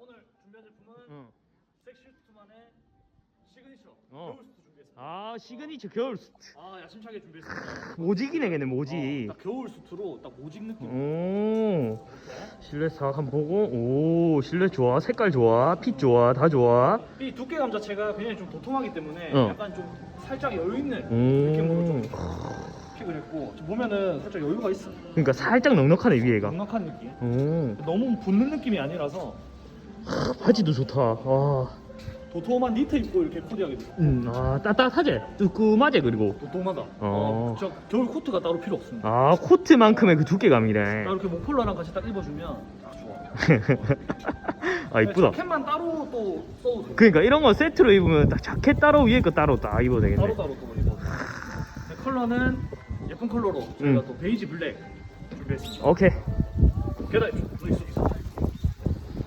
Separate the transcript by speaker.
Speaker 1: 오늘 준비한 제품은
Speaker 2: 응.
Speaker 1: 섹시투만의 시그니처
Speaker 2: 어.
Speaker 1: 겨울 수트 준비했습니다.
Speaker 2: 아 시그니처 겨울 수트.
Speaker 1: 아 야심차게 준비했습니다.
Speaker 2: 모직이네 걔네 모직.
Speaker 1: 어, 딱 겨울 수트로 딱 모직 느낌.
Speaker 2: 오 실내 싹 한번 보고 오 실내 좋아 색깔 좋아 핏 좋아 다 좋아
Speaker 1: 이 두께감 자체가 굉장히 좀 도톰하기 때문에
Speaker 2: 어.
Speaker 1: 약간 좀 살짝 여유 있는 느낌으로
Speaker 2: 좀오
Speaker 1: 픽을 했고 지금 보면은 살짝 여유가 있어.
Speaker 2: 그러니까 살짝 넉넉하네 위에가
Speaker 1: 넉넉한 느낌.
Speaker 2: 오
Speaker 1: 너무 붙는 느낌이 아니라서
Speaker 2: 바지도 좋다 와
Speaker 1: 도톰한 니트 입고 이렇게 코디하게 돼.
Speaker 2: 음, 아 따뜻하지 뜨끔하지 그리고
Speaker 1: 도톰하다.
Speaker 2: 어.
Speaker 1: 어. 저 겨울 코트가 따로 필요 없습니다.
Speaker 2: 아 코트만큼의 그 두께감이네
Speaker 1: 딱 이렇게 목폴라랑 같이 딱 입어주면 딱 좋아.
Speaker 2: 아 이쁘다
Speaker 1: 자켓만 따로 또 써도 돼.
Speaker 2: 그러니까 이런 거 세트로 입으면 딱 자켓 따로 위에 거 따로 딱 입어도 되겠네
Speaker 1: 따로 따로 또 입어. 네, 컬러는 예쁜 컬러로 저희가
Speaker 2: 음.
Speaker 1: 또 베이지 블랙 준비했습니다.
Speaker 2: 오케이
Speaker 1: 게다가 블랙 수트.